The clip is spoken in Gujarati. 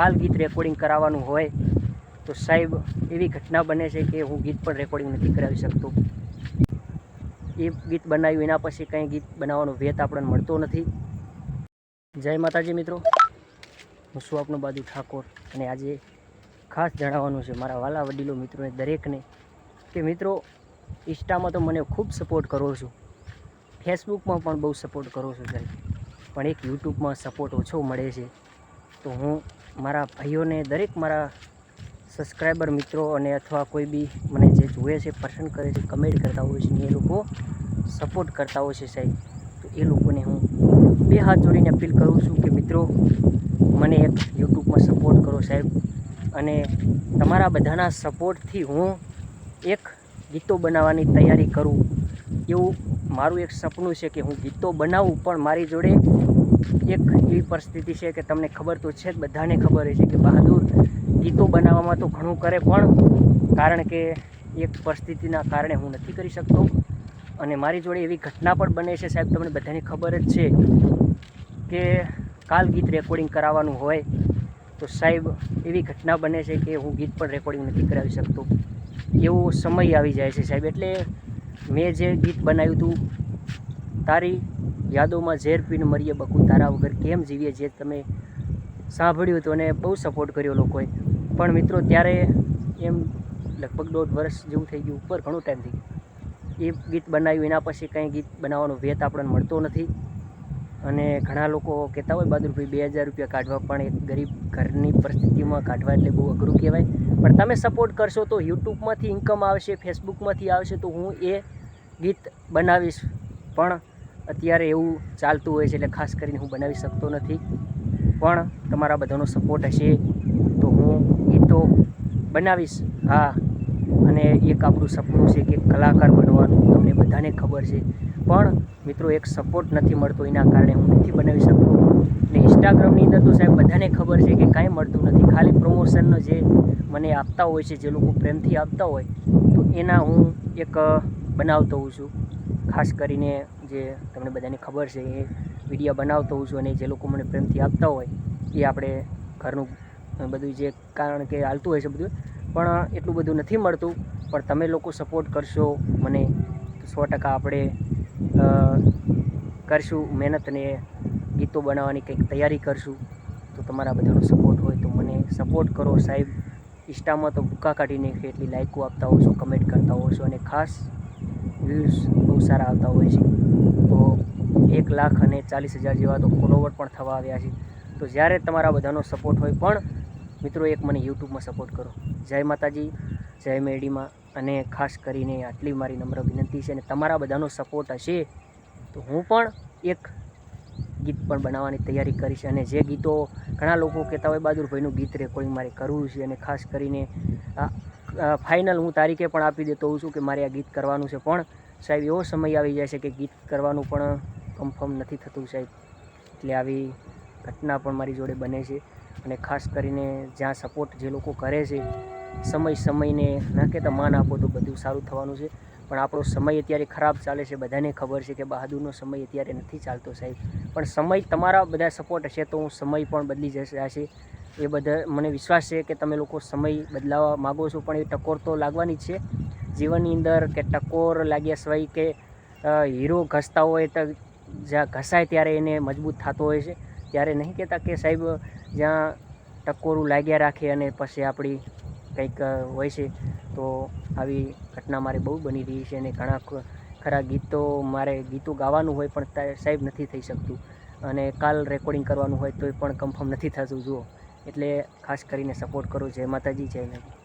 કાલ ગીત રેકોર્ડિંગ કરાવવાનું હોય, તો સાહેબ, એવી ઘટના બને છે કે હું ગીત પણ રેકોર્ડિંગ નથી કરાવી શકતો. એ ગીત બનાવ્યું, એના પછી કંઈ ગીત બનાવવાનો વેત આપણને મળતો નથી. જય માતાજી મિત્રો. હું છું આપનો બાજુ ઠાકોર અને આજે ખાસ જણાવવાનું છે મારા વાલા વડીલો મિત્રોને, દરેકને કે મિત્રો, ઇન્સ્ટામાં તો મને ખૂબ સપોર્ટ કરો છો. ફેસબુકમાં પણ બહુ સપોર્ટ કરો છો સાહેબ. પણ એક યુટ્યુબમાં સપોર્ટ ઓછો મળે છે. તો હું મારા ભાઈઓને, દરેક મારા સબસ્ક્રાઈબર મિત્રો અને અથવા કોઈ બી મને જે જુએ છે, પસંદ કરે છે કમેન્ટ કરતા હોય છે ને એ લોકો સપોર્ટ કરતા હોય છે સાહેબ. તો એ લોકોને હું બે હાથ જોડીને અપીલ કરું છું કે મિત્રો મને એક યુટ્યુબમાં સપોર્ટ કરો સાહેબ. અને તમારા બધાના સપોર્ટથી હું એક ગીતો બનાવવાની તૈયારી કરું. એવું મારું એક સપનું છે કે હું ગીતો બનાવું, પણ મારી જોડે એક એવી પરિસ્થિતિ છે કે તમને ખબર તો છે જ, બધાને ખબર છે કે બહાદુર ગીતો બનાવવામાં તો ઘણું કરે પણ કારણ કે એક પરિસ્થિતિના કારણે હું નથી કરી શકતો. અને મારી જોડે એવી ઘટના પણ બને છે સાહેબ, તમને બધાને ખબર જ છે કે કાલ ગીત રેકોર્ડિંગ કરાવવાનું હોય તો સાહેબ, એવી ઘટના બને છે કે હું ગીત પણ રેકોર્ડિંગ નથી કરાવી શકતો. એવો સમય આવી જાય છે સાહેબ, એટલે મેં જે ગીત બનાવ્યું હતું તારી યાદોમાં ઝેર પીને મરીએ બકુ તારા વગર કેમ જીવીએ જે તમે સાંભળ્યું હતું અને બહુ સપોર્ટ કર્યો લોકોએ. પણ મિત્રો, ત્યારે એમ લગભગ દોઢ વર્ષ જેવું થઈ ગયું, ઉપર ઘણો ટાઈમ થઈ ગયો. એ ગીત બનાવ્યું, એના પછી કંઈ ગીત બનાવવાનો વેત આપણને મળતો નથી. અને ઘણા લોકો કહેતા હોય, બહાદુરભાઈ, બે હજાર રૂપિયા કાઢવા પણ એક ગરીબ ઘરની પરિસ્થિતિમાં કાઢવા એટલે બહુ અઘરું કહેવાય. પણ તમે સપોર્ટ કરશો તો યુટ્યુબમાંથી ઇન્કમ આવશે ફેસબુકમાંથી આવશે, તો હું એ ગીત બનાવીશ. પણ અત્યારે એવું ચાલતું હોય છે એટલે ખાસ કરીને હું બનાવી શકતો નથી. પણ તમારા બધાનો સપોર્ટ હશે તો હું ગીતો બનાવીશ. હા, અને એક આપણું સપનું છે કે કલાકાર બનવાનું, તમને બધાને ખબર છે. પણ મિત્રો, એક સપોર્ટ નથી મળતો એના કારણે હું નથી બનાવી શકતો. ને ઇન્સ્ટાગ્રામની અંદર તો સાહેબ બધાને ખબર છે કે કાંઈ મળતું નથી. ખાલી પ્રમોશનનો જે મને આપતા હોય છે, જે લોકો પ્રેમથી આપતા હોય, તો એના હું એક બનાવતો હોઉં છું. ખાસ કરીને જે તમને બધાને ખબર છે, એ વીડિયો બનાવતો હોઉં છું અને જે લોકો મને પ્રેમથી આપતા હોય, એ આપણે ઘરનું બધું જે કારણ કે હાલતું હોય છે બધું, પણ એટલું બધું નથી મળતું. પણ તમે લોકો સપોર્ટ કરશો મને સો ટકા આપણે કરશું મહેનતને ગીતો બનાવવાની કંઈક તૈયારી કરશું. તો તમારા બધાનો સપોર્ટ હોય તો મને સપોર્ટ કરો. સાહેબ, ઇન્સ્ટામાં તો ભૂકા કાઢીને એટલી લાઇકો આપતા હો કમેન્ટ કરતા હો અને ખાસ વ્યૂઝ બહુ સારા આવતા હોય છે. તો એક લાખ અને ચાલીસ હજાર જેવા તો ફોલોવર પણ થવા આવ્યા છે. તો જ્યારે તમારા બધાનો સપોર્ટ હોય પણ મિત્રો એક મને યુટ્યુબમાં સપોર્ટ કરો. જય માતાજી, જય મેડીમાં અને ખાસ કરીને આટલી મારી નમ્ર વિનંતી છે અને તમારા બધાનો સપોર્ટ હશે તો હું પણ એક ગીત પણ બનાવવાની તૈયારી કરીશ અને જે ગીતો ઘણા લોકો કહેતા હોય, બહાદુરભાઈનું ગીત રેકોર્ડિંગ મારે કરવું છે. અને ખાસ કરીને ફાઇનલ હું તારીખે પણ આપી દેતો હોઉં છું કે મારે આ ગીત કરવાનું છે. પણ સાહેબ, એવો સમય આવી જાય છે કે ગીત કરવાનું પણ કન્ફર્મ નથી થતું સાહેબ. એટલે આવી ઘટના પણ મારી જોડે બને છે અને ખાસ કરીને જ્યાં સપોર્ટ જે લોકો કરે છે, સમય સમયને ના કહેતા માન આપો તો બધું સારું થવાનું છે. પણ આપણો સમય અત્યારે ખરાબ ચાલે છે, બધાને ખબર છે કે બહાદુરનો સમય અત્યારે નથી ચાલતો સાહેબ. પણ સમય તમારા બધા સપોર્ટ હશે તો હું સમય પણ બદલી જશે હશે એ બધા મને વિશ્વાસ છે કે તમે લોકો સમય બદલાવવા માગો છો, પણ એ ટકોર તો લાગવાની જ છે. જીવનની અંદર કે ટકોર લાગ્યા સિવાય કે હીરો ઘસતા હોય તો જ્યાં ઘસાય ત્યારે એને મજબૂત થતો હોય છે. ત્યારે નહીં કહેતા કે સાહેબ, જ્યાં ટકોરું લાગ્યા રાખે અને પછી આપણી કંઈક હોય છે. તો આવી ઘટના મારે બહુ બની રહી છે અને ઘણા ખરા ગીતો મારે ગીતો ગાવાનું હોય પણ સાહેબ નથી થઈ શકતું. અને કાલ રેકોર્ડિંગ કરવાનું હોય તોય પણ કન્ફર્મ નથી થતું, જુઓ. એટલે ખાસ કરીને સપોર્ટ કરો, જય માતાજી, જય નદી